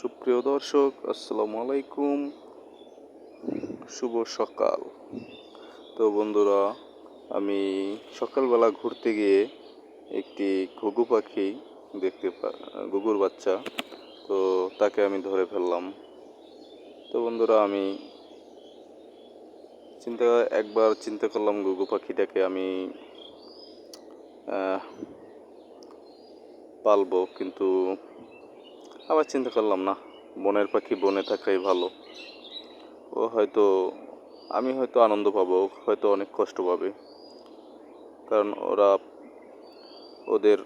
সুপ্রিয় দর্শক, আসসালামু আলাইকুম। শুভ সকাল। তো বন্ধুরা, আমি সকালবেলা ঘুরতে গিয়ে একটি ঘুঘু পাখি দেখতে ঘুঘুর বাচ্চা, তো তাকে আমি ধরে ফেললাম। তো বন্ধুরা, আমি চিন্তা, একবার চিন্তা করলাম ঘুঘু পাখিটাকে আমি পালবো, কিন্তু আবার চিন্তা করলাম, না, বনের পাখি বনে থাকাই ভালো। ও হয়তো, আমি হয়তো আনন্দ পাবো হয়তো অনেক কষ্ট পাবে। কারণ ওরা ওদের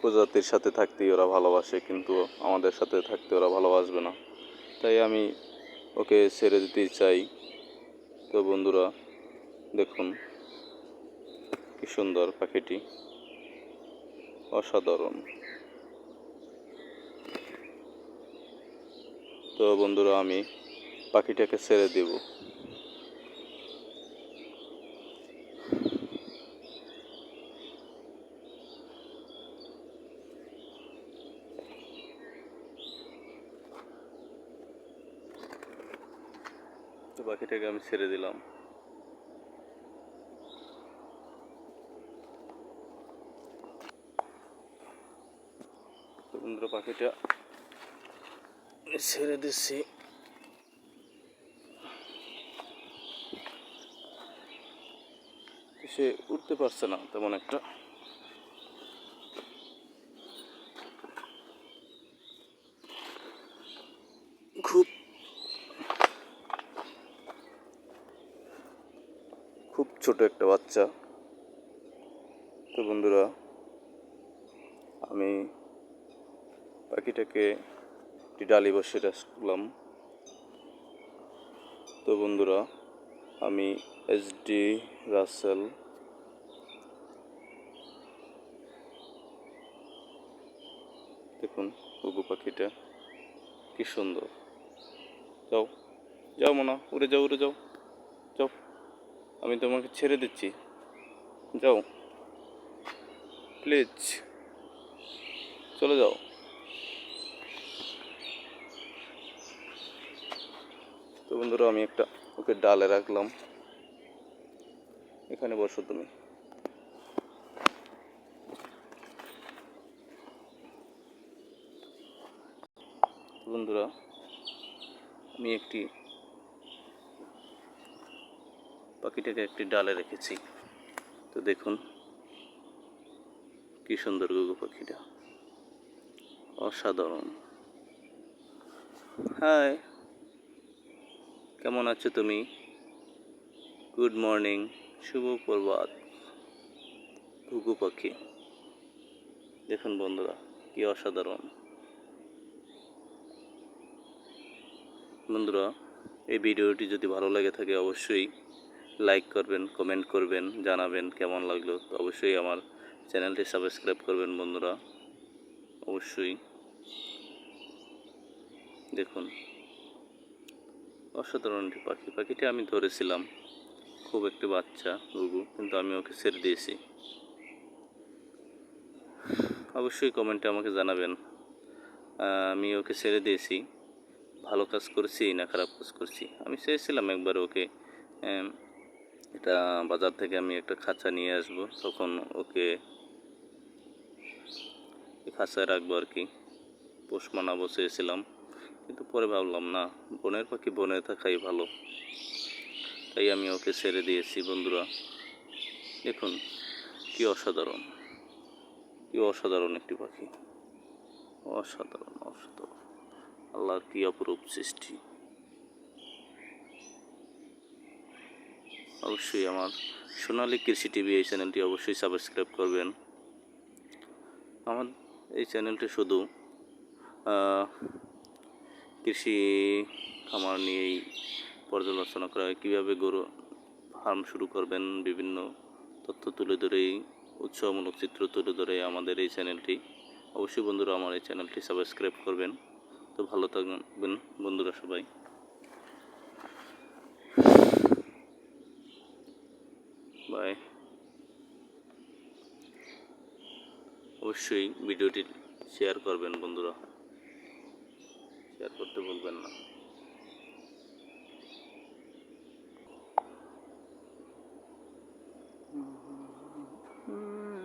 প্রজাতির সাথে থাকতেই ওরা ভালোবাসে, কিন্তু আমাদের সাথে থাকতে ওরা ভালোবাসবে না। তাই আমি ওকে ছেড়ে দিতেই চাই। তো বন্ধুরা, দেখুন কি সুন্দর পাখিটি। অসাধারণ। তো বন্ধুরা আমি পাখিটাকে ছেড়ে দেব। পাখিটাকে আমি ছেড়ে দিলাম। বন্ধুরা পাখিটা ছেড়ে দিচ্ছি। সে উঠতে পারছে না তেমন একটা। খুব খুব ছোট একটা বাচ্চা। তো বন্ধুরা, আমি পাখিটাকে একটি ডালি বসে রাখলাম। তো বন্ধুরা, আমি এসডি রাসেল দেখুন ঘুঘু পাখিটা কি সুন্দর। যাও যাও মোনা, উড়ে যাও উড়ে যাও। যাও, আমি তোমাকে ছেড়ে দিচ্ছি। যাও প্লিজ চলে যাও। বন্ধুরা, আমি একটা ওকে ডালে রাখলাম। এখানে বসো তুমি। বন্ধুরা, আমি একটি পাখিটাকে একটি ডালে রেখেছি। তো দেখুন, কি সুন্দর গুগু পাখিটা। অসাধারণ। হাই। কেমন আছো তুমি? গুড মর্নিং শুভ প্রভাত, ঘুঘু পাখি। দেখুন বন্ধুরা, কি অসাধারণ। বন্ধুরা, এই ভিডিওটি যদি ভালো লেগে থাকে, অবশ্যই লাইক করবেন কমেন্ট করবেন, জানাবেন কেমন লাগল, তো অবশ্যই আমার চ্যানেলটি সাবস্ক্রাইব করবেন বন্ধুরা। অবশ্যই। দেখুন অসাধারণ একটি পাখি। পাখিটি আমি ধরেছিলাম। খুব একটি বাচ্চা গুগু কিন্তু আমি ওকে ছেড়ে দিয়েছি। অবশ্যই কমেন্টে আমাকে জানাবেন। আমি ওকে ছেড়ে দিয়েছি। ভালো কাজ করছি না খারাপ কাজ করছি? আমি চেয়েছিলাম একবার ওকে এটা বাজার থেকে আমি একটা খাঁচা নিয়ে আসব। তখন ওকে খাঁচায় রাখব আর কি। পোষ মানাবো চেয়েছিলাম। কিন্তু পরে ভাবলাম, না, বনের পাখি বনে থাকাই ভালো। তাই আমি ওকে ছেড়ে দিয়েছি, বন্ধুরা। দেখুন, কি অসাধারণ। কি অসাধারণ একটি পাখি। অসাধারণ অসাধারণ। আল্লাহর কি অপরূপ সৃষ্টি। অবশ্যই আমার সোনালী কৃষি টিভি এই চ্যানেলটি অবশ্যই সাবস্ক্রাইব করবেন। আমার এই চ্যানেলটি শুধু কৃষি খামার নিয়েই পর্যালোচনা করা হয়। কীভাবে গরু ফার্ম শুরু করবেন, বিভিন্ন তথ্য তুলে ধরেই, উৎসাহমূলক চিত্র তুলে ধরে আমাদের এই চ্যানেলটি। অবশ্যই বন্ধুরা, আমার এই চ্যানেলটি সাবস্ক্রাইব করবেন। তো ভালো থাকবেন বন্ধুরা সবাই। বাই অবশ্যই ভিডিওটি শেয়ার করবেন বন্ধুরা। শেয়ার করতে ভুলবেন না হুম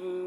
হুম